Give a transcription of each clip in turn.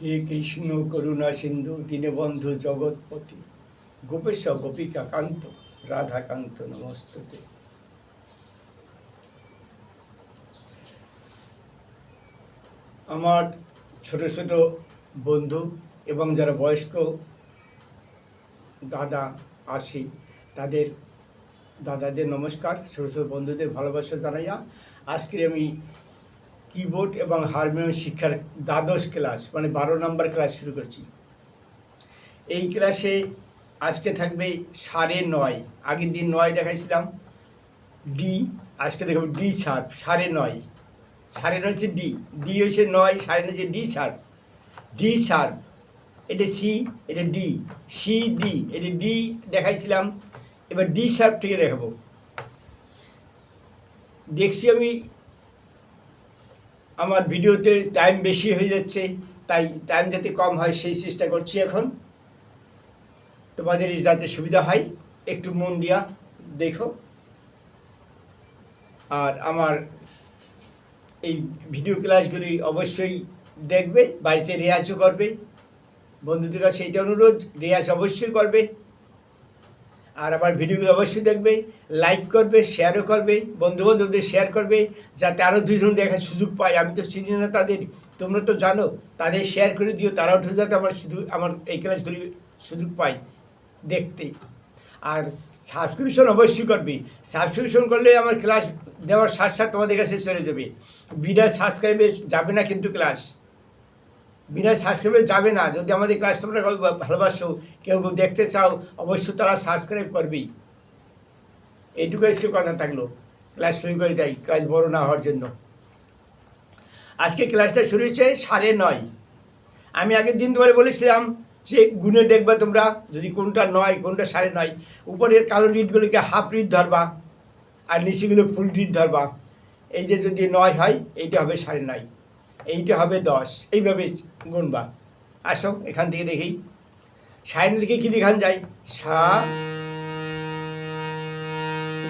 হে কৃষ্ণ করুণা সিন্ধু, দীনবন্ধু জগৎপতি। গোপেশ গোপিকা কান্ত রাধাকান্ত, নমস্তুতে। আমার ছোট ছোট বন্ধু এবং যারা বয়স্ক দাদা আসি, তাদের দাদাদের নমস্কার, ছোট ছোট বন্ধুদের ভালোবাসা জানাইয়া আজকে আমি কিবোর্ড এবং হারমোনিয়াম শিক্ষার দ্বাদশ ক্লাস মানে বারো নম্বর ক্লাস শুরু করছি। এই ক্লাসে আজকে থাকবে সাড়ে নয়। আগের দিন নয় দেখাইছিলাম। ডি আজকে দেখাবো ডি শার্প সাড়ে নয়। সাড়ে নয় হচ্ছে ডি ডি হচ্ছে নয়, সাড়ে নয় হচ্ছে ডি শার্প ডি শার্প এটা সি এটা ডি সি ডি এটা ডি দেখাইছিলাম। এবার ডি শার্প থেকে দেখাবো। দেখছি আমি আমার ভিডিওতে টাইম বেশি হয়ে যাচ্ছে, তাই টাইম যাতে কম হয় সেই চেষ্টা করছি এখন। তোমাদের যাতে সুবিধা হয়, একটু মন দিয়া দেখো। আর আমার এই ভিডিও ক্লাসগুলি অবশ্যই দেখবে, বাড়িতে রেয়াজও করবে। বন্ধুদের কাছে এইটা অনুরোধ, রেয়াজ অবশ্যই করবে। আর আমার ভিডিওগুলো অবশ্যই দেখবে লাইক করবে শেয়ারও করবে বন্ধু বান্ধবদের শেয়ার করবে, যাতে আরও দুইজন দেখার সুযোগ পায়। আমি তো চিনি না তাদের, তোমরা তো জানো, তাদের শেয়ার করে দিও, তারাও যাতে আমার শুধু, আমার এই ক্লাসগুলি সুযোগ পায় দেখতে। আর সাবস্ক্রিপশন অবশ্যই করবে। সাবস্ক্রিপশন করলে আমার ক্লাস দেওয়ার সাথে সাথে তোমাদের কাছে চলে যাবে। বিনা সাবস্ক্রাইবে যাবে না কিন্তু ক্লাস বিনা সাবস্ক্রাইবে যাবে না। যদি আমাদের ক্লাস তোমরা ভালোবাসো, কেউ কেউ দেখতে চাও, অবশ্যই তারা সাবস্ক্রাইব করবেই। এইটুকু আজকে কথা থাকল। ক্লাস শুরু করে দেয় ক্লাস বড় না হওয়ার জন্য। আজকে ক্লাসটা শুরু হয়েছে সাড়ে নয়। আমি আগের দিন তোমার বলেছিলাম যে গুনে দেখবা তোমরা, যদি কোনটা নয়, কোনটা সাড়ে নয়। উপরের কালো রিডগুলিকে হাফ রিড ধরবা, আর নিচেগুলো ফুল রিড ধরবা। এই যে যদি নয় হয়, এইটা হবে সাড়ে নয়। এইটা হবে দশ। এইভাবে গুনবা। আসো, এখান থেকে দেখি। সাইন লিখে কি দেখান যায় সা,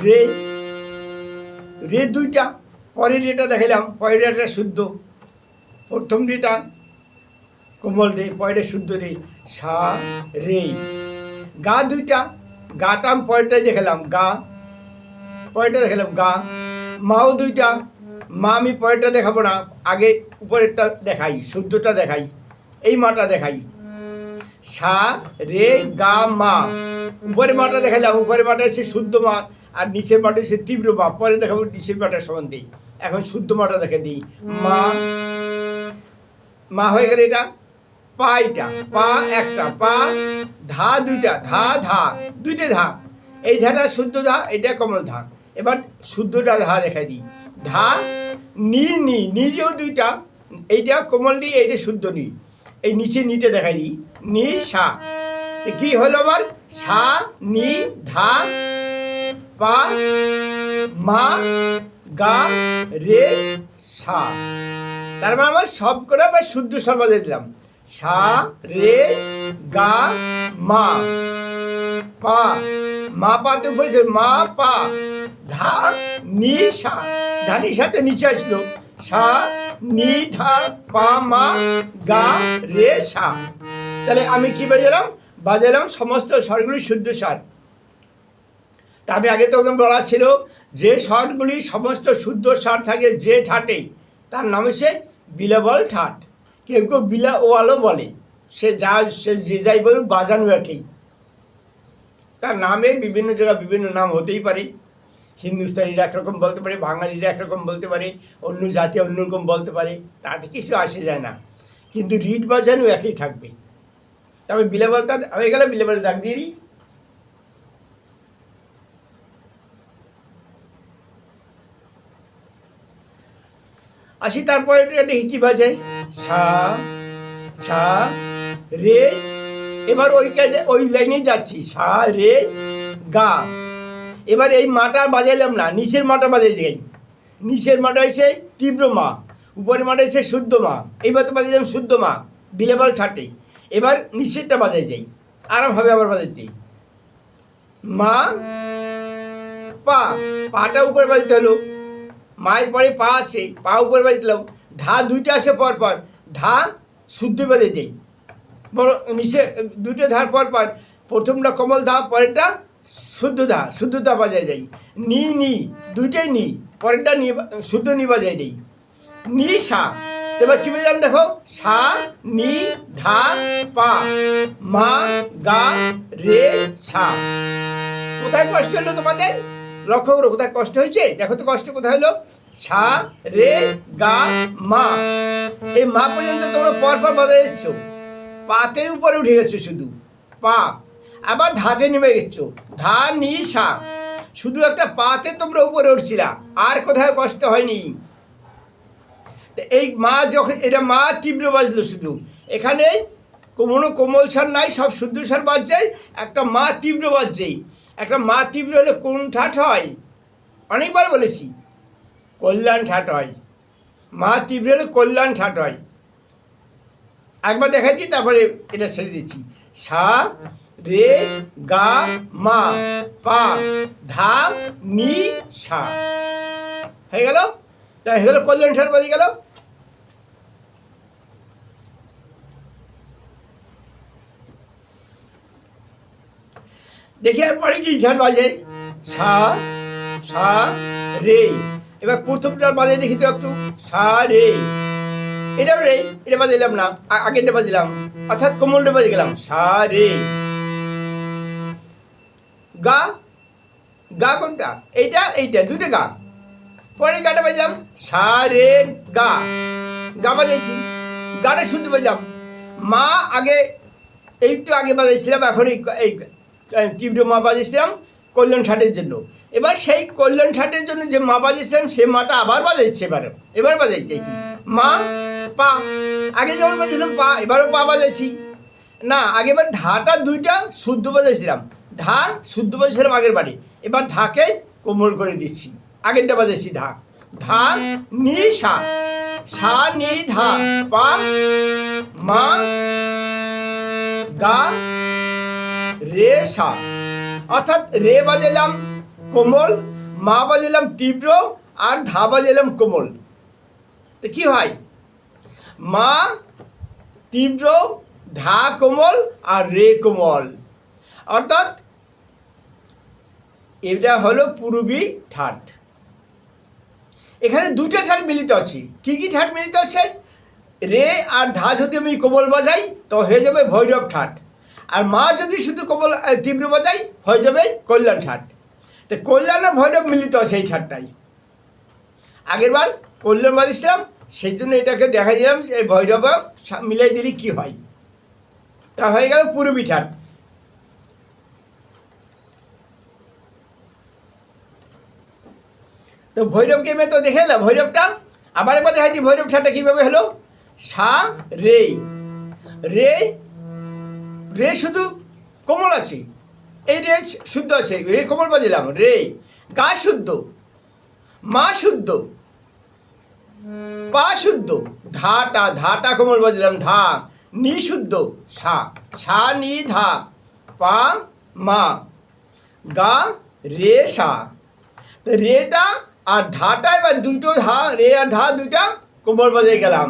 রে রে দুইটা। পরের রেটা দেখাইলাম, পরের রেটা শুদ্ধ। প্রথম রেটা কোমল রে পরের শুদ্ধ রে। সা, রে। গা দুইটা, গাটা আমি পরেরটাই দেখালাম। গা, পরেরটা দেখালাম। গা। মাও দুইটা মা, আমি পরেরটা দেখাবো না। আগে উপরেরটা দেখাই, শুদ্ধটা দেখাই, এই মাটা দেখাই। সা, রে, গা, মা। উপরে মাটা দেখালাম উপরে মাটা সে শুদ্ধ মা, আর নিচের মাটা সে তীব্র মা। পরে দেখাবো, নিচের মাটার সম্বন্ধে। এখন শুদ্ধ মাটা দেখে দিই। মা মা হয়ে গেলে এটা। পা এটা, পা একটা, পা, ধা দুইটা, ধা ধা, দুইটা ধা। এই ধাটা শুদ্ধ ধা, এটা কমল ধা। এবার শুদ্ধটা ধা দেখাই দিই। ধা, নি নি নিজেও দুইটা। এইটা কোমল নি, এইটা শুদ্ধ নি। এই নিচে নিটে দেখাই দিই। নি, সা। কি হলো আবার? সা, নি, ধা, পা, মা, গা, রে, সা। তার মানে আমার সব করে আবার শুদ্ধ সর্বাদে দিলাম। সা, রে, গা, মা, পা। মা পাতে উপরে মা পা, ধা, নি, সা। ধানির সাথে নিচে আসলো। সা, নি, ধা, পা, মা, গা, রে, সা। তাহলে আমি কি বাজালাম? বাজালাম সমস্ত স্বরগুলি শুদ্ধ স্বর। তা আমি আগে তো বলা ছিল যে স্বরগুলি সমস্ত শুদ্ধ স্বর থাকে যে ঠাটে তার নাম হচ্ছে বিলাবল ঠাট। কেউ কেউ বিলা ওয়ালও বলে। সে যা, সে যে যাই বলুক, বাজানো একই তার নামে বিভিন্ন জায়গায় বিভিন্ন নাম হতেই পারে। হিন্দুস্তানিরা একরকম বলতে পারে, বাঙালিরা একরকম বলতে পারে, অন্য জাতি অন্যরকম বলতে পারে, তাতে কিছু আসে যায় না। কিন্তু রিট বাজানো একই থাকবে। তবে বিলেবলটা হয়ে গেলে, বিলেবল দাগ দিয়ে আসি তারপরে দেখি কি বাজে। সা সা রে এবার ওই ওই লাইনে যাচ্ছি। সা, রে, গা। এবার এই মাটা বাজাইলাম না, নিচের মাটা বাজাই যাই নিচের মাটা এসে তীব্র মা, উপরের মাটা এসে শুদ্ধ মা, এইবার তো বাজাইলাম শুদ্ধ মা, বিলেবল থার্টি এবার নিচেরটা বাজাই যাই আরাম হবে আবার বাজাইতে মা, পা, পাটা উপরে বাজাতে হলো। মায়ের পরে পা আসে, পা উপরে বাজাতে হলো ধা দুইটা আসে পর পর ধা শুদ্ধ বাজে দেই। বড় নিচে, দুটো ধার পর পর, প্রথমটা কমল ধা পরেরটা শুদ্ধ ধা শুদ্ধ ধা বাজায় দেই নি নি, দুইটাই নি, পরেরটা নি, শুদ্ধ নি বাজায় দেই নি, সা, এবার কি বললাম দেখো? সা, নি, ধা, পা, মা, গা, রে, সা। কোথায় কষ্ট হলো তোমাদের? লক্ষ্য করো, কোথায় কষ্ট হয়েছে? দেখো তো কষ্ট কোথায় হলো? সা, রে, গা, মা। এই মা পর্যন্ত তোমরা পর পর বাজায় এসছো। পাতে উপরে উঠে গেছো শুধু। পা আবার ধাতে নেমে গেছো ধা, নি, সা। শুধু একটা পাতে তোমরা উপরে উঠছিলা। আর কোথায় কষ্ট হয়নি। এই মা যখন এটা মা তীব্র বাজলো শুধু। এখানে কোনো কোমল স্বর নাই, সব শুদ্ধ স্বর বাজছে। একটা মা তীব্র বাজছে। একটা মা তীব্র হলে কোন ঠাট হয়? অনেকবার বলেছি, কল্যাণ ঠাট হয়। মা তীব্র হলে কল্যাণ ঠাট হয়। একবার দেখাচ্ছি, তারপরে এটা ছেড়ে দিচ্ছি। সা, রে, গা, মা, পা, ধা নি সা। হয়ে গেল? তা হয়ে গেল, কল্যাণ ঠাট বাজে গেল? দেখি আর পরে কি ঝাড় বাজে। সা সা, রে। এবার প্রথমটার বাজে দেখি তো একটু। সা, রে। এটাও রে এটা বাজাইলাম না। আ- আগেরটা বাজলাম। অর্থাৎ কোমলটা বাজে গেলাম সা রে গা? গা কোনটা? এইটা এইটা দুটো গা। পরে গাটা বাজলাম সা রে গা। গা বাজাইছি। গাটা শুনতে বাজলাম। মা আগে একটু আগে বাজাইছিলাম এখন এই তীব্র মা বাজিয়েছিলাম কল্যাণ ঠাটের জন্য। এবার সেই কল্যাণ ঠাটের জন্য যে মা বাজিয়েছিলাম সে মাটা আবার বাজাইছে এবারে। এবার বাজাই দেখি। মা, পা। আগে যেমন বাজিয়েছিলাম পা, এবারও পা বাজাইছি। না আগেবার ধাটা দুইটা শুদ্ধ বাজাইছিলাম। ধা শুদ্ধ বাজাইছিলাম আগের বাড়ি। এবার ধাকে কোমল করে দিচ্ছি। আগেরটা বাজাইছি ধা ধা নি সা। সা নি ধা। পা, মা, গা, রে সা। অর্থাৎ রে বাজালাম কোমল, মা বাজালাম তীব্র, আর ধা বাজালাম কোমল। তো কি হয়? মা তীব্র, ধা কোমল আর রে কোমল। অর্থাৎ এটা হলো পূর্বী ঠাট। এখানে দুটো ঠাট মিলিত আছে। কি কি ঠাট মিলিত আছে? রে আর ধা যদি আমি কোমল বাজাই, তো হয়ে যাবে ভৈরব ঠাট। আর মা যদি শুধু কোমল তীব্র বাজাই, হয়ে যাবে কল্যাণ ঠাট। তো কল্যাণ ভৈরব মিলিত এই ঠাটটাই। আগের বার কল্যাণ বাজিয়েছিলাম সেই জন্য এটাকে দেখা দিলাম এই ভৈরব মিলাই দিলে কি হয়? তা হয়ে গেল পূর্বী ঠাট তো ভৈরব গেমে তো দেখে এলাম ভৈরবটা? আবার একবার দিই ভৈরব ঠাটটা কীভাবে হলো? সা, রে। রে রে শুধু কোমল আছে। এই রে শুদ্ধ আছে। রে কোমল বাজিলাম। রে, গা শুদ্ধ। মা শুদ্ধ। পা শুদ্ধ। ধাটা ধাটা কোমল বাজিলাম ধা। নি শুদ্ধ, সা। সা, নি, ধা। পা, মা। গা, রে, সা। রেটা আর ধাটা এবার দুটো ধা, রে আর ধা দুটা কোমল বাজে গেলাম।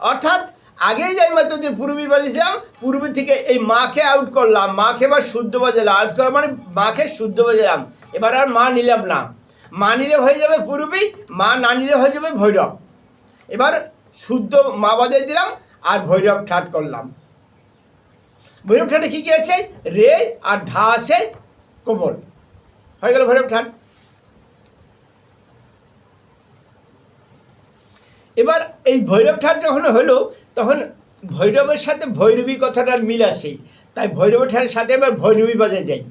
অর্থাৎ আগে যে মাত্র যে পূর্বী বাজিয়েছিলাম পূর্বী থেকে এই মাকে আউট করলাম। মাকে এবার শুদ্ধ বাজালাম আউট করা মানে মাকে শুদ্ধ বাজালাম এবার আর মা নিলাম না। মা নিলে হয়ে যাবে পূর্বী, মা না নিলে হয়ে যাবে ভৈরব। এবার শুদ্ধ মা বাজাই দিলাম আর ভৈরব ঠাট করলাম। ভৈরব ঠাটে কী কী আছে? রে আর ধা আছে কোমল। হয়ে গেল ভৈরব ঠাট। এবার এই ভৈরব ঠাট যখন হলো, তখন ভৈরবের সাথে ভৈরবী কথাটার মিল আসে তাই ভৈরব ঠাটের সাথে এবার ভৈরবী বাজায় যাই।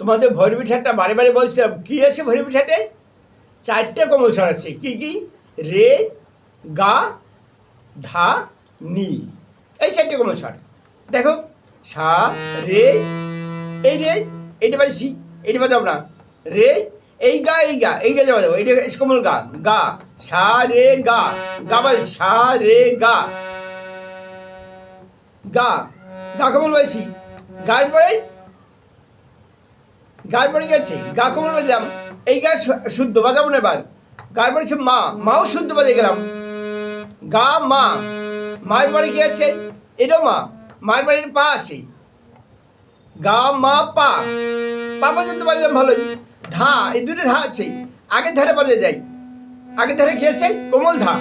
তোমাদের ভৈরবী ঠাটটা বারে বারে বলছিলাম, কী আছে ভৈরবী ঠাটে চারটে কোমল স্বর আছে। কী কী? রে, গা, ধা, নি। এই চারটে কোমল স্বর দেখো, সা, রে, এই রে, এইটা বাজছি এইটা বাজাবো না রে, এই গা এই গা এই গা যাব এইটা কোমল গা গা। সা, রে, গা গা বাজ সা, রে, গা। গা গা কোমল বাজছি গায়ের পরে গায়ের পরে গেছে, গা কোমল বাজলাম এই গা শু- শুদ্ধ বাজাবো না এবার। গায়ে হচ্ছে মা, মাও শুদ্ধ বাজে গেলাম। গা মা, মায়ের বাড়ি কি আছে এটাও মা, মায়ের বাড়ির পা আছে। গা মা পা পা পর্যন্ত বাজলাম ভালোই। ধা, এই দুটো ধা আছে, আগের ধারে বাজে যাই আগের ধারে কি আছে কোমল ধা।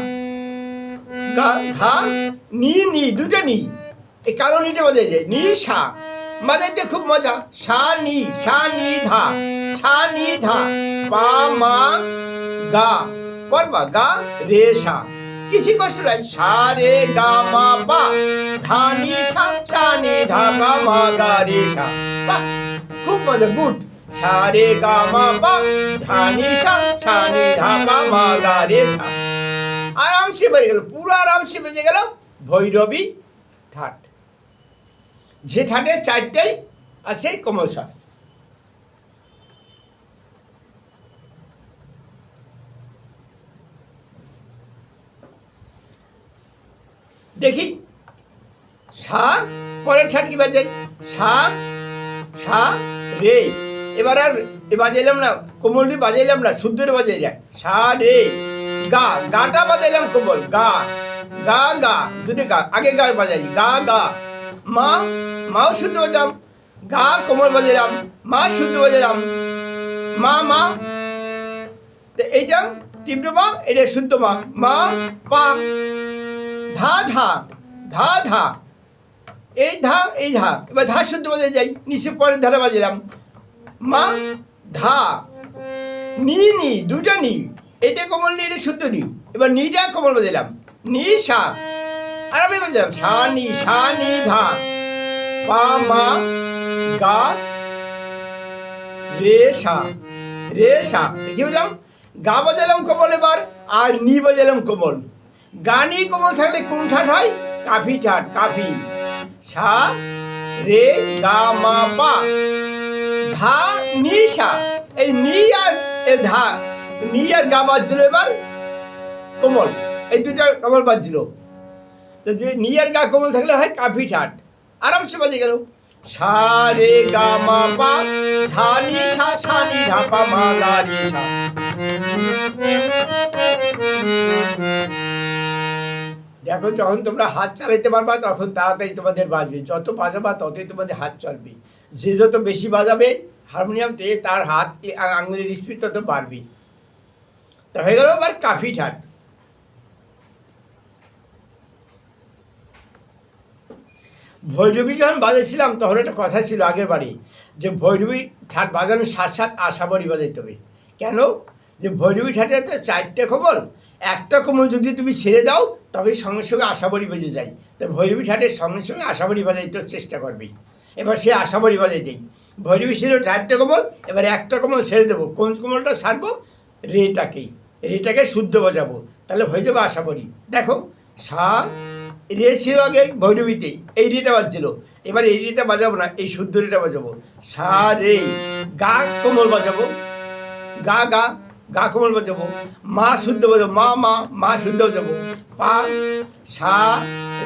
গা, ধা, নি নি, দুটো নি। এই কালো নিটা বাজে যায় নি, সা। বাজাইতে খুব মজা। সা নি সা নি ধা সা নি ধা পা মা গা পরবা গা রে সা। গা মা পা। ধা নি সা সা নি ধা পা মা গা রে সা। বাহ, খুব মজা গুড। সা রে গা মা পা। ধা নি সা সা নি ধা পা মা গা রে সা। আরামসে বেজে গেল পুরো আরামসে বেজে গেল ভৈরবী ঠাট যে ঠাটে চারটেই আছে কোমল স্বর দেখি সা পরের ঠাট কি বাজাই সা সা রে। এবার আর বাজাইলাম না, কোমলটি বাজাইলাম না, শুদ্ধরে বাজাই যায়। সা রে। গা, গাটা বাজাইলাম কোমল, গা। গা গা, দুটো গা, আগে গা বাজাই, গা গা। মা, মাও শুদ্ধ বাজাম গা কোমল বাজাইলাম মা শুদ্ধ বাজাইলাম মা মা। এইটা তীব্র মা এটা শুদ্ধ মা। মা, পা। ধা ধা। ধা ধা। এই ধা এই ধা। এবার ধা শুদ্ধ বাজে যাই। নিচে পরের ধারা বাজালাম মা, ধা। নি নি দুটা নি। এটা কোমল নি এটা শুদ্ধ নি। এবার নিটা কোমল বাজালাম নি, সা। আর আমি বাজালাম সা নি সা নি ধা। পা, মা, গা, রে, সা। রে, সা। কি বললাম? গা বাজালাম কোমল এবার, আর নি বাজালাম কোমল। গানি কোমল থাকলে কোন ঠাট হয়? কাফি ঠাট, কাফি। সা, রে, গা, মা, পা। ধা, নি, সা। এই নি আর এ ধা, নি আর গা বাজছিল এবার কোমল। এই দুটা কোমল বাজছিল তো যে নি আর গা কোমল থাকলে হয় কাফি ঠাট। আরামসে বাজে গেল। গা মা পা সা সা নি ধা পা, মা গা রে সা। দেখো, যখন তোমরা হাত চালাইতে পারবা, তখন তাড়াতাড়ি তোমাদের বাজবে। যত বাজাবা, ততই তোমাদের হাত চলবে। যে যত বেশি বাজাবে, হারমোনিয়াম হারমোনিয়ামতে তার হাত আঙুলের স্পিড তত বাড়বে। তা হয়ে গেল আবার কাফি ঠাট। ভৈরবী যখন বাজাইছিলাম তখন একটা কথা ছিল আগের বাড়ি, যে ভৈরবী ঠাট বাজানোর সাত সাত আশাবাড়ি বাজাইতে হবে। কেন? যে ভৈরবী ঠাটে তো চারটে খবর, একটা কোমল যদি তুমি ছেড়ে দাও, তবে সঙ্গে সঙ্গে আশাবাড়ি বেজে যায়। তো ভৈরবী ঠাটের সঙ্গে সঙ্গে আশাবাড়ি বাজাইতে চেষ্টা করবে। এবার সে আশাবাড়ি বাজাই দেই। ভৈরবী ছিল চারটে কোমল এবার একটা কোমল ছেড়ে দেবো। কোন কোমলটা সারবো রেটাকেই। রেটাকে শুদ্ধ বাজাবো তাহলে হয়ে যাবে আশাবাড়ি দেখো সা রে ছিল আগে ভৈরবীতে। এই রেটা বাজছিল। এবার এই রেটা বাজাবো না, এই শুদ্ধ রেটা বাজাবো। সা রে গা কোমল বাজাবো। গা গা গা কোমল বাজাবো। মা শুদ্ধ বাজাবো। মা মা মা শুদ্ধ বাজাবো। পা, সা,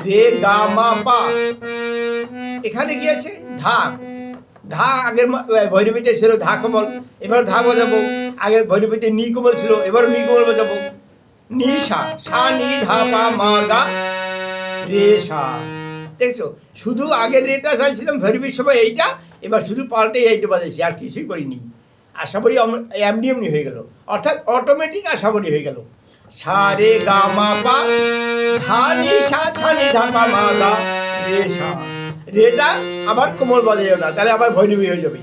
রে, গা, মা, পা। এখানে কি আছে? ধা। ধা আগের ভৈরবীতে ছিল ধা কোমল। এবার ধা বাজাবো। আগের ভৈরবীতে নি কোমল ছিল। এবার নি কোমল বাজাবো। নি, সা। সা, নি, ধা, পা, মা, গা। রে সা দেখছ, শুধু আগের রেটা চাইছিলাম ভৈরবীর সময় এইটা, এবার শুধু পাল্টে এইটা বাজাইছি, আর কিছুই করিনি। আশা করি অম- এমনি এমনি হয়ে গেল। অর্থাৎ অটোমেটিক আশা করি হয়ে গেল। সা রে গা মা পা ধা নি সা সা নি ধা পা মা রে সা রেটা আবার কোমল বাজাইও না, তাহলে আবার ভৈরবী হয়ে যাবে।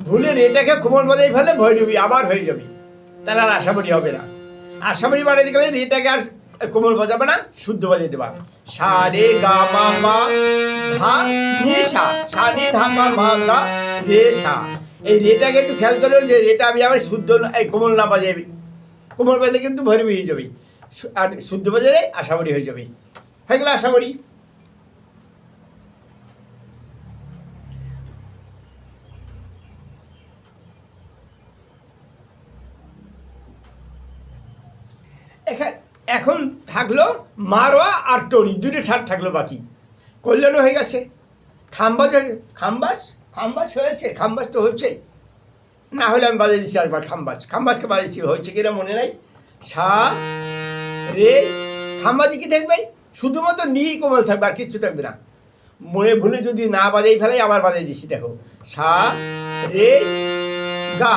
ভুলে রেটাকে কোমল বাজাই ফেলে ভৈরবী আবার হয়ে যাবে। তাহলে আর আশাবাড়ি হবে না। আশাবাড়ি বাড়াইতে গেলে রেটাকে আর কোমল বাজাবে না, শুদ্ধ বাজাই দেবা। সা, রে, গা, মা মা ধা নি সা। সা নি ধা মা মা, গা রে সা। এই রেটাকে একটু খেয়াল করে যে রেটা আমি আবার শুদ্ধ এই কোমল না বাজাবি। কোমল বাজালে কিন্তু ভৈরবী হয়ে যাবে। আর শুদ্ধ বাজালে আশাবাড়ি হয়ে যাবে। হয়ে গেলে আশাবাড়ি এখা- এখন থাকল মারোয়া আর টরি দুটো ঠাট থাকল বাকি। কল্যাণ হয়ে গেছে। খাম্বাজ খাম্বাজ? খাম্বাজ হয়েছে? খাম্বাজ তো হচ্ছে। না হলে আমি বাজিয়ে দিচ্ছি আরেকবার খাম্বাজ। খাম্বাজকে বাজিয়েছি হচ্ছে কিনা মনে নাই? সা, রে খাম্বাজে কি দেখবে? শুধুমাত্র নি কোমল থাকবে আর কিচ্ছু থাকবে না। মনে ভুলে যদি না বাজাই ফেলাই, আবার বাজাই দিচ্ছি দেখো। সা, রে, গা,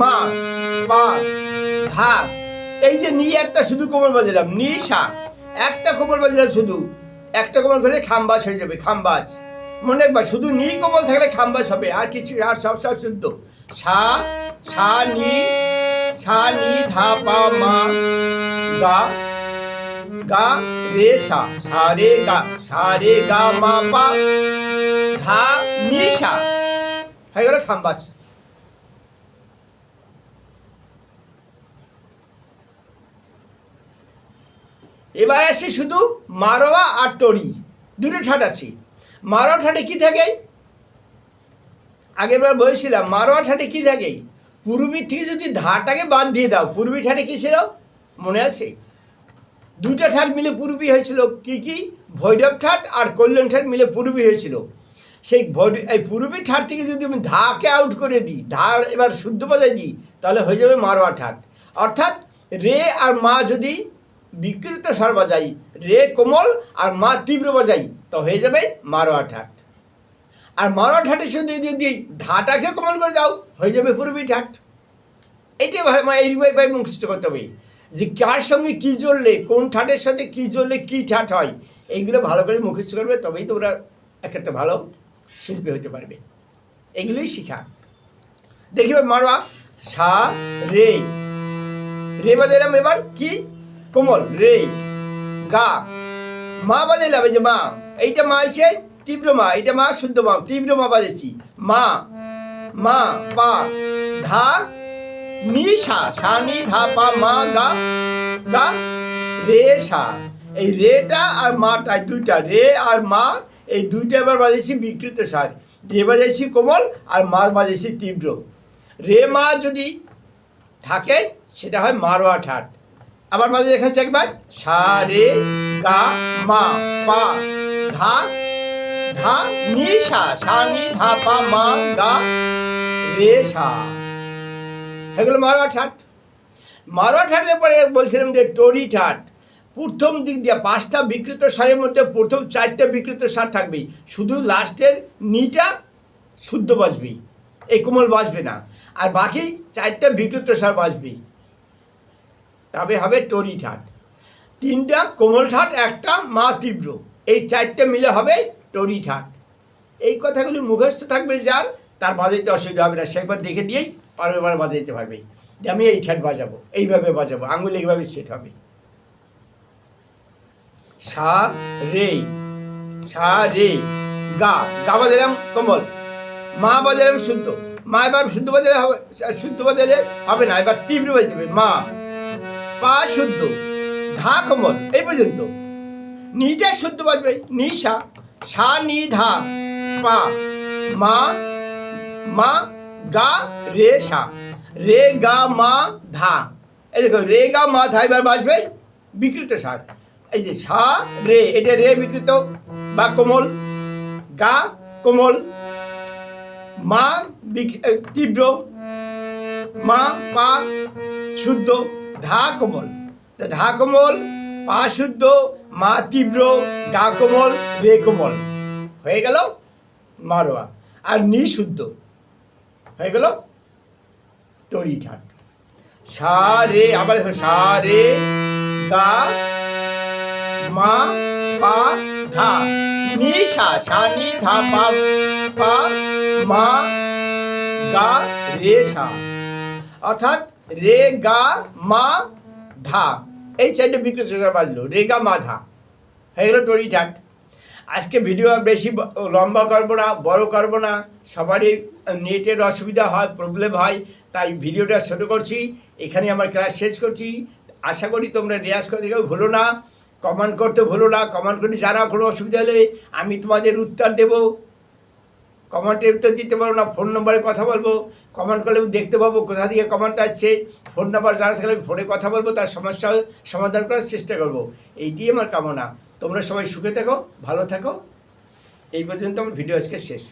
মা, পা ধা এই যে নি একটা শুধু কোমল বাজালাম নি সা একটা কোমল বাজালাম শুধু। একটা কোমল করলে খামবাস হয়ে যাবে খামবাস মনে রাখবা, শুধু নি কোমল থাকলে খামবাস হবে, আর কিছু আর সব সব শুদ্ধ। সা সা, নি সা, নি, ধা, পা, মা, গা গা, রে, সা সা, রে, গা, সা, রে, গা, মা, পা, ধা, নি, সা। হয়ে গেল খামবাস এবার আসি শুধু মারোয়া আর টরি, দুটো ঠাট আছে। মারোয়া ঠাটে কি থাকে? আগেরবার বলেছিলাম, মারোয়া ঠাটে কি থাকে? পূর্বীর থেকে যদি ধাটাকে বাদ দিয়ে দাও পূর্বী ঠাটে কি ছিল? মনে আছে? দুইটা ঠাট মিলে পূর্বী হয়েছিল কি কি? ভৈরব ঠাট আর কল্যাণ ঠাট মিলে পূর্বী হয়েছিল। সেই ভৈর- এই পূর্বী ঠাট থেকে যদি আমি ধাকে আউট করে দিই ধা এবার শুদ্ধ বাজাই দিই, তাহলে হয়ে যাবে মারোয়া ঠাট। অর্থাৎ রে আর মা যদি বিকৃত স্বর বাজাই, রে কোমল আর মা তীব্র বাজাই, তো হয়ে যাবে মারোয়া ঠাট। আর মারোয়া ঠাটের সাথে যদি ধাটাকে কোমল করে দাও, হয়ে যাবে পূর্বী ঠাট। এইটাই মানে এইভাবে মুখস্থ করতে হবে। যে কার সঙ্গে কী জ্বললে, কোন ঠাটের সাথে কী জ্বললে কী ঠাট হয়, এইগুলো ভালো করে মুখস্থ করবে, তবেই তোমরা এক একটা ভালো শিল্পী হতে পারবে। এগুলোই শিখা। দেখিবে মারোয়া, সা, রে। রে বাজাইলাম এবার কি? কোমল রে গা। মা বাজাইলাম এই যে মা, এইটা মা এসে তীব্র মা, এইটা মা শুদ্ধ মা, তীব্র মা বাজেছি মা মা, পা, ধা, নি, সা সা, নি, ধা, পা, মা, গা গা, রে, সা। এই রেটা আর মাটা দুইটা, রে আর মা, এই দুইটা এবার বাজাইছি বিকৃত সার। রে বাজাইছি কোমল আর মা বাজাইছি তীব্র। রে মা যদি থাকে, সেটা হয় মারোয়া ঠাট। আবার মাঝে দেখাচ্ছি একবার। সা, রে, গা, মা, পা, ধা ধা, নি, সা সা, নি, ধা, পা, মা, গা, রে, সা। এগুলো মারোয়া ঠাট। মারোয়া ঠাটের পরে বলছিলাম যে টরি ঠাট। প্রথম দিক দিয়ে পাঁচটা বিকৃত সারের মধ্যে প্রথম চারটে বিকৃত সার থাকবেই শুধু লাস্টের নিটা শুদ্ধ বাজবেই। এই কোমল বাজবে না। আর বাকি চারটে বিকৃত সার বাজবেই। তবে হবে টরি ঠাট। তিনটা কোমল ঠাট, একটা মা তীব্র। এই চারটে মিলে হবে টরি ঠাট। এই কথাগুলি মুখস্থ থাকবে যার, তার বাজাইতে অসুবিধা হবে না। সে একবার দেখে দিয়েই পরের বার বাজাইতে পারবে। যে আমি এই ঠাট বাজাবো, এইভাবে বাজাবো আঙুল এইভাবে সেট হবে। সা, রে সা, রে, গা গা বাজালাম কমল, মা বাজালাম শুদ্ধ। মা এবার শুদ্ধ বাজালে হবে, শুদ্ধ বাজালে হবে না, এবার তীব্র বাজতে হবে। মা পা শুদ্ধ, ধা কমল, এই পর্যন্ত। নিটা শুদ্ধ বাজবে নি সা, নি, ধা, পা, মা মা, গা, রে, সা, রে, গা, মা, ধা। এই দেখো, রে, গা, মা, ধা এবার বাজবে বিকৃত সার। এই যে সা, রে, এটা রে বিকৃত বা কোমল, গা, কোমল, মা তীব্র, মা, পা, শুদ্ধ। ধা কোমল ধা কোমল পা শুদ্ধ মা তীব্র গা কোমল রে কোমল হয়ে গেল মারোয়া। আর নি শুদ্ধ হয়ে গেল টরি ঠাট সা, রে, আবার সা, রে, গা, মা, পা, ধা। নি সা সা, নি, ধা, পা পা, মা, গা, রে, সা। অর্থাৎ রে গা মা ধা। এই চারটে বিকৃত বাজলো রে গা মা ধা। হয়ে গেল টরি ঠাট। আজকে ভিডিও বেশি লম্বা করব না, বড় করব না। সবারই নেটের অসুবিধা হয় প্রবলেম হয়। তাই ভিডিওটা ছোটো করছি। এখানে আমার ক্লাস শেষ করছি। আশা করি তোমরা রেয়াজ করতে কেউ ভুলো না। কমেন্ট করতে ভুলো না। কমেন্ট করে যারা কোনো অসুবিধা হলে। আমি তোমাদের উত্তর দেবো। কমেন্টের উত্তর দিতে পারব না ফোন নম্বরে কথা বলব। কমেন্ট করলে আমি দেখতে পাবো কোথা থেকে কমেন্ট আসছে। ফোন নাম্বার জানা থাকলে আমি ফোনে কথা বলব, তার সমস্যা সমাধান করার চেষ্টা করব। এইটি আমার কামনা। তোমরা সবাই সুখে থাকো, ভালো থাকো। এই পর্যন্ত আমার ভিডিও আজকে শেষ।